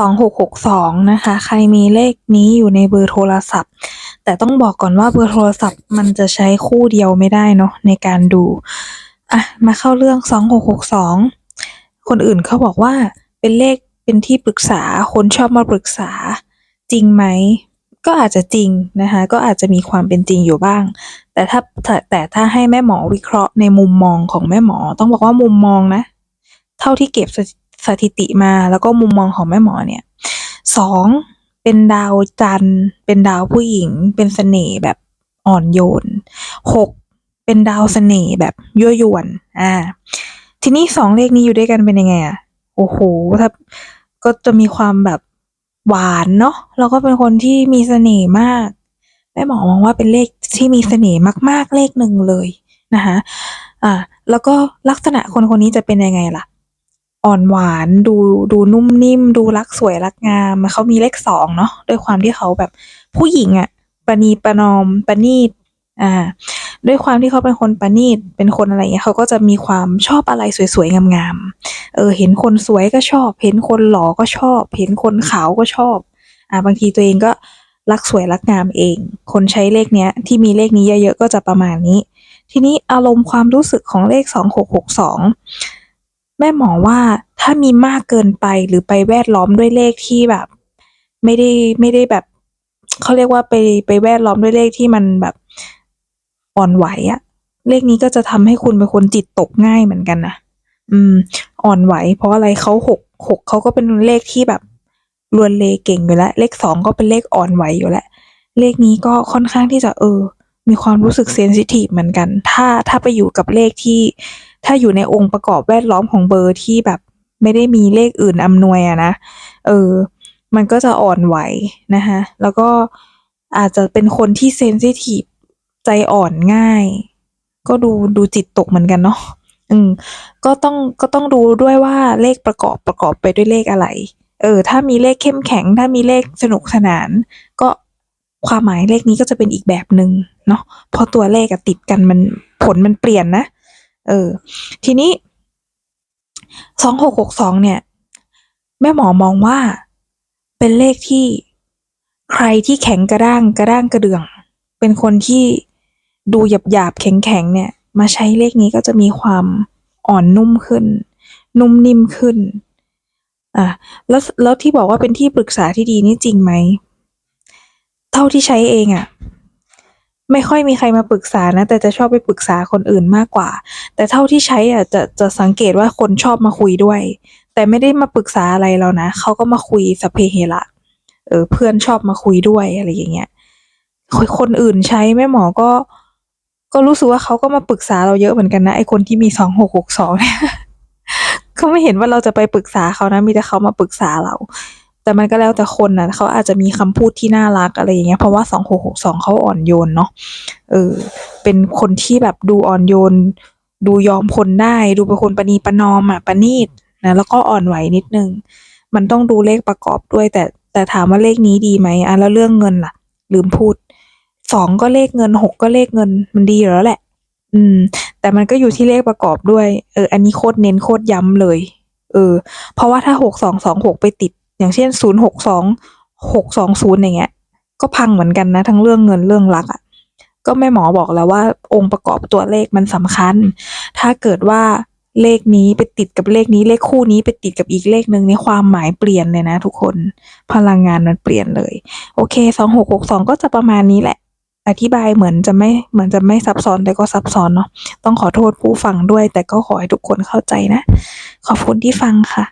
2662 นะคะ ใครมีเลขนี้อยู่ในเบอร์โทรศัพท์ แต่ต้องบอกก่อนว่าเบอร์โทรศัพท์มันจะใช้คู่เดียวไม่ได้เนาะในการดู อะ มาเข้าเรื่อง 2662 คนอื่นเขาบอกว่าเป็นเลขเป็นที่ปรึกษา คนชอบมาปรึกษา จริงไหม ก็อาจจะจริงนะคะ ก็อาจจะมีความเป็นจริงอยู่บ้าง แต่ถ้าแต่ถ้าให้แม่หมอวิเคราะห์ในมุมมองของแม่หมอ ต้องบอกว่ามุมมองนะ เท่าที่เก็บ สถิติมาแล้วก็มุมมองของแม่หมอเนี่ยสองเป็นดาวจันทร์เป็นดาวผู้หญิง เป็นเสน่ห์แบบอ่อนโยนหกเป็นดาวเสน่ห์แบบยั่วยวนอ่าทีนี้สองเลขนี้อยู่ด้วยกันเป็นยังไงอะโอ้โหถ้าก็จะมีความแบบหวานเนาะแล้วก็เป็นคนที่มีเสน่ห์มากแม่หมอมองว่าเป็นเลขที่มีเสน่ห์มาก ๆ เลขหนึ่งเลยนะคะอ่าแล้วก็ลักษณะคนคนนี้จะเป็นยังไงล่ะ อ่อนหวาน ดู ดูนุ่มนิ่ม ดูรักสวยรักงาม เขามีเลขสองเนาะ ด้วยความที่เขาแบบผู้หญิงอะประนีประนอมประนีต อ่า ด้วยความที่เขาเป็นคนประณีต เป็นคนอะไรเงี้ย เขาก็จะมีความชอบอะไรสวยๆ งามๆ เออ เห็นคนสวยก็ชอบ เห็นคนหล่อก็ชอบ เห็นคนขาวก็ชอบ อ่า บางทีตัวเองก็รักสวยรักงามเอง คนใช้เลขเนี้ย ที่มีเลขนี้เยอะๆ ก็จะประมาณนี้ ทีนี้อารมณ์ความรู้สึกของเลขสองหกหกสอง แม่หมอว่าถ้ามีมากเกินไปหรือไปแวดล้อมด้วยเลขที่แบบ ไม่ได้ไม่ได้แบบเขาเรียกว่าไปไปแวดล้อมด้วยเลขที่มันแบบอ่อนไหวอะเลขนี้ก็จะทำให้คุณเป็นคนจิตตกง่ายเหมือนกันนะอืม อ่อนไหว เพราะอะไรเขาหกหกเขาก็เป็นเลขที่แบบลวนเลเก่งอยู่แล้ว เลขสองก็เป็นเลขอ่อนไหวอยู่แล้ว เลขนี้ก็ค่อนข้างที่จะเออ มีความรู้สึกเซนซิทีฟเหมือนกัน ถ้าถ้าไปอยู่กับเลขที่ ถ้าอยู่ในองค์ประกอบแวดล้อมของเบอร์ที่แบบไม่ได้มีเลขอื่นอำนวยอะนะ เออ มันก็จะอ่อนไหวนะคะแล้วก็อาจจะเป็นคนที่เซนซิทีฟใจอ่อนง่าย ก็ดูดูจิตตกเหมือนกันเนาะอืมก็ต้องก็ต้องดูด้วยว่าเลขประกอบประกอบไปด้วยเลขอะไร เออ ถ้ามีเลขเข้มแข็ง ถ้ามีเลขสนุกสนาน ก็ ความหมายเลขนี้ก็จะเป็นอีกแบบหนึ่งเนาะเพราะตัวเลขติดกันมันผลมันเปลี่ยนนะ เออ ทีนี้สองหกหกสองเนี่ย แม่หมอมองว่าเป็นเลขที่ใครที่แข็งกระด้างกระด้างกระเดื่อง เป็นคนที่ดูหยาบหยาบแข็งแข็งเนี่ย มาใช้เลขนี้ก็จะมีความอ่อนนุ่มขึ้น นุ่มนิ่มขึ้นอะแล้วแล้วที่บอกว่าเป็นที่ปรึกษาที่ดีนี่จริงไหม เท่าที่ใช้เองอะ่ะ ไม่ค่อยมีใครมาปรึกษานะ แต่จะชอบไปปรึกษาคนอื่นมากกว่า แต่เท่าที่ใช้อะจะจะสังเกตว่าคนชอบมาคุยด้วย แต่ไม่ได้มาปรึกษาอะไรเรานะเขาก็มาคุยสเพเฮระเออเพื่อนชอบมาคุยด้วยอะไรอย่างเงี้ยคนอื่นใช้แม่หมอก็ ก็รู้สึกว่าเขาก็มาปรึกษาเราเยอะเหมือนกันนะไอคนที่มีสองหกหกสองเนี่ยเขาไม่เห็นว่าเราจะไปปรึกษาเขานะ มีแต่เขามาปรึกษาเรา แต่มันก็แล้วแต่คนนะเขาอาจจะมีคำพูดที่น่ารักอะไรอย่างเงี้ยเพราะว่าสองหกหกสองเขาอ่อนโยนเนาะเออเป็นคนที่แบบดูอ่อนโยน ดูยอมคนได้ ดูเป็นคนปณีประนอมอะปณีตนะแล้วก็อ่อนไหวนิดนึง มันต้องดูเลขประกอบด้วย แต่แต่ถามว่าเลขนี้ดีไหมอะแล้วเรื่องเงินล่ะ ลืมพูดสองก็เลขเงินหกก็เลขเงินมันดีแล้วแหละ อืม แต่มันก็อยู่ที่เลขประกอบด้วย เออ อันนี้โคตรเน้นโคตรย้ำเลย เออ เพราะว่าถ้าหกสองสองหกไปติด อย่างเช่นศูนย์หกสองหกสองศูนย์อย่างเงี้ย ก็พังเหมือนกันนะ ทั้งเรื่องเงินเรื่องรักอะ่ะก็แม่หมอบอกแล้วว่าองค์ประกอบตัวเลขมันสำคัญ ถ้าเกิดว่าเลขนี้ไปติดกับเลขนี้เลขคู่นี้ไปติดกับอีกเลขหนึ่งนี่ความหมายเปลี่ยนเลยนะ ทุกคนพลังงานมันเปลี่ยนเลย โอเคสองหกหกสองก็จะประมาณนี้แหละ อธิบายเหมือนจะไม่เหมือนจะไม่ซับซ้อนแต่ก็ซับซ้อนเนาะต้องขอโทษผู้ฟังด้วย แต่ก็ขอให้ทุกคนเข้าใจนะ ขอบคุณที่ฟังค่ะ